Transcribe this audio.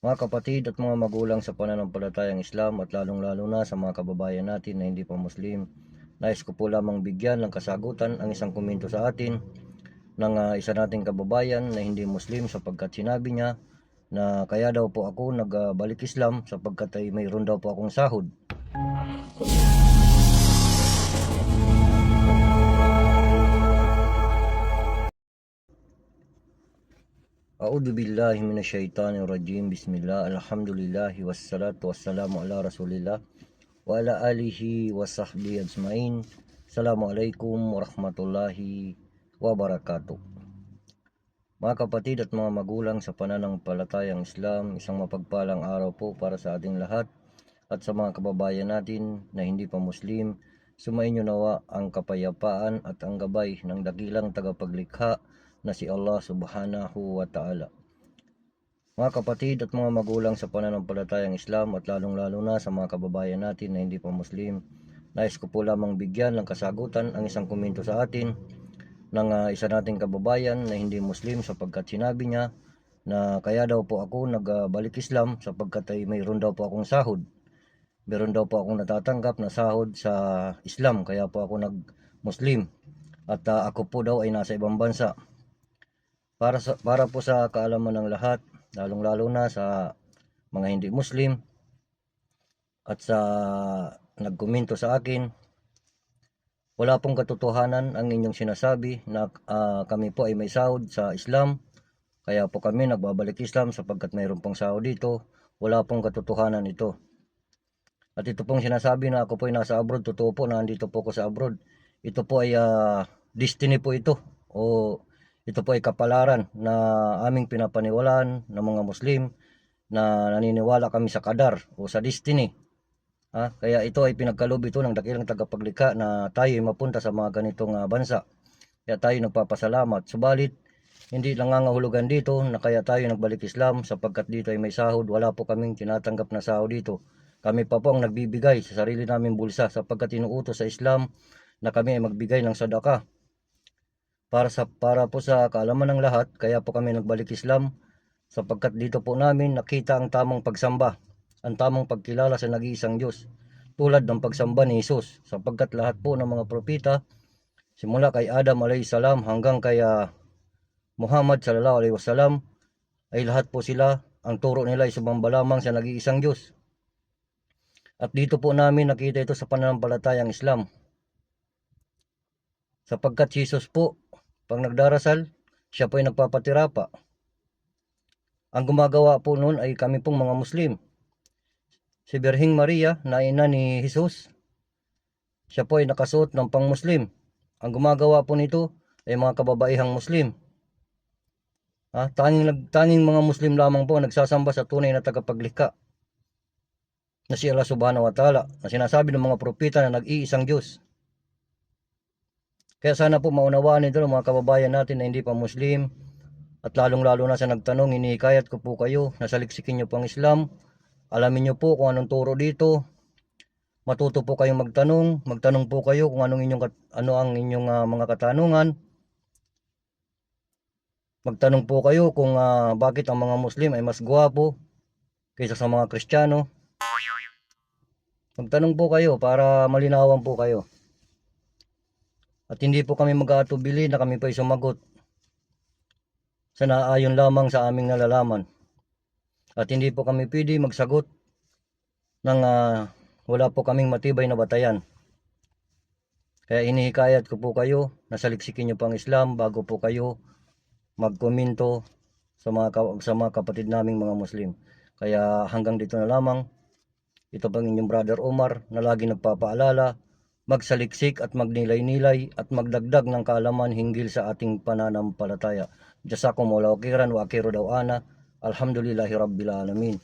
Mga kapatid at mga magulang sa pananampalatayang Islam at lalong-lalo na sa mga kababayan natin na hindi pa Muslim, nais ko po lamang bigyan ng kasagutan ang isang komento sa atin ng ah, isa nating kababayan na hindi Muslim sapagkat sinabi niya na kaya daw po ako nagbalik Islam sapagkat ay mayroon daw po akong sahod. A'udhu billahi minasyaitanir rajim. Bismillah. Alhamdulillah wassalatu wassalamu ala Rasulillah wa ala alihi wa sahbihi ajmain. Assalamualaikum warahmatullahi wabarakatuh. Mga kapatid at mga magulang sa pananampalatayang Islam, isang mapagpalang araw po para sa ating lahat at sa mga kababayan natin na hindi pa Muslim, sumainyo nawa ang kapayapaan at ang gabay ng dakilang tagapaglikha na si Allah subhanahu wa ta'ala. Mga kapatid at mga magulang sa pananampalatayang Islam at lalong-lalo na sa mga kababayan natin na hindi pa Muslim, nais ko po lamang bigyan ng kasagutan ang isang komento sa atin ng ah, isa nating kababayan na hindi Muslim sapagkat sinabi niya na kaya daw po ako nagbalik Islam sapagkat ay mayroon daw po akong sahod. Meron daw po akong natatanggap na sahod sa Islam kaya po ako nag-Muslim at ah, ako po daw ay nasa ibang bansa. Para sa para po sa kaalaman ng lahat, lalong-lalo na sa mga hindi Muslim at sa nagkomento sa akin, wala pong katotohanan ang inyong sinasabi na ah, kami po ay may sahod sa Islam. Kaya po kami nagbabalik Islam sapagkat mayroon pong sahod dito. Wala pong katotohanan ito. At ito pong sinasabi na ako po ay nasa abroad, totoo po na andito po ako sa abroad. Ito po ay ah, destiny po ito o ito po ay kapalaran na aming pinapaniwalaan ng mga Muslim na naniniwala kami sa kadar o sa destiny. Ha? Kaya ito ay pinagkalob ito ng dakilang tagapaglikha na tayo ay mapunta sa mga ganitong ah, bansa. Kaya tayo nagpapasalamat. Subalit, hindi nangangahulugan dito na kaya tayo nagbalik Islam sapagkat dito ay may sahod. Wala po kaming tinatanggap na sahod dito. Kami pa po ang nagbibigay sa sarili naming bulsa sapagkat inuutos sa Islam na kami ay magbigay ng sadaka. Para sa para po sa kaalaman ng lahat, kaya po kami nagbalik Islam sapagkat dito po namin nakita ang tamang pagsamba, ang tamang pagkilala sa nag-iisang Diyos, tulad ng pagsamba ni Jesus, sapagkat lahat po ng mga propeta, simula kay Adam alayhi salam hanggang kay ah, Muhammad sallallahu alaihi wasallam, ay lahat po sila, ang turo nila ay sumamba lamang sa nag-iisang Diyos. At dito po namin nakita ito sa pananampalatayang Islam. Sapagkat Jesus po, pag nagdarasal, siya po ay nagpapatira pa. Ang gumagawa po noon ay kami pong mga Muslim. Si Birhing Maria na ina ni Jesus, siya po ay nakasuot ng pang-Muslim. Ang gumagawa po nito ay mga kababaihang Muslim. Ha? Tanging, nag- tanging mga Muslim lamang po nagsasamba sa tunay na tagapaglikha na si Allah subhanahu wa ta'ala na sinasabi ng mga propeta na nag-iisang Diyos. Kaya sana po maunawaan nito ng mga kababayan natin na hindi pa Muslim at lalong-lalo na sa nagtanong, inihikayat ko po kayo na saliksikin nyo po ang Islam. Alamin nyo po kung anong turo dito. Matuto po kayong magtanong. Magtanong po kayo kung anong inyong, ano ang inyong ah, mga katanungan. Magtanong po kayo kung ah, bakit ang mga Muslim ay mas gwapo kaysa sa mga Kristiyano. Magtanong po kayo para malinawan po kayo. At hindi po kami mag-aatubili na kami pa ay sumagot sa naayon lamang sa aming nalalaman. At hindi po kami pwede magsagot ng ah, wala po kaming matibay na batayan. Kaya inihikayat ko po kayo na saliksikin nyo pang Islam bago po kayo magkomento sa mga, sa mga kapatid naming mga Muslim. Kaya hanggang dito na lamang. Ito pang inyong brother Omar na lagi nagpapaalala magsaliksik at magnilay-nilay at magdagdag ng kaalaman hinggil sa ating pananampalataya. Jazakumullahu khairan wa akhiru dawana. Alhamdulillahi rabbil alamin.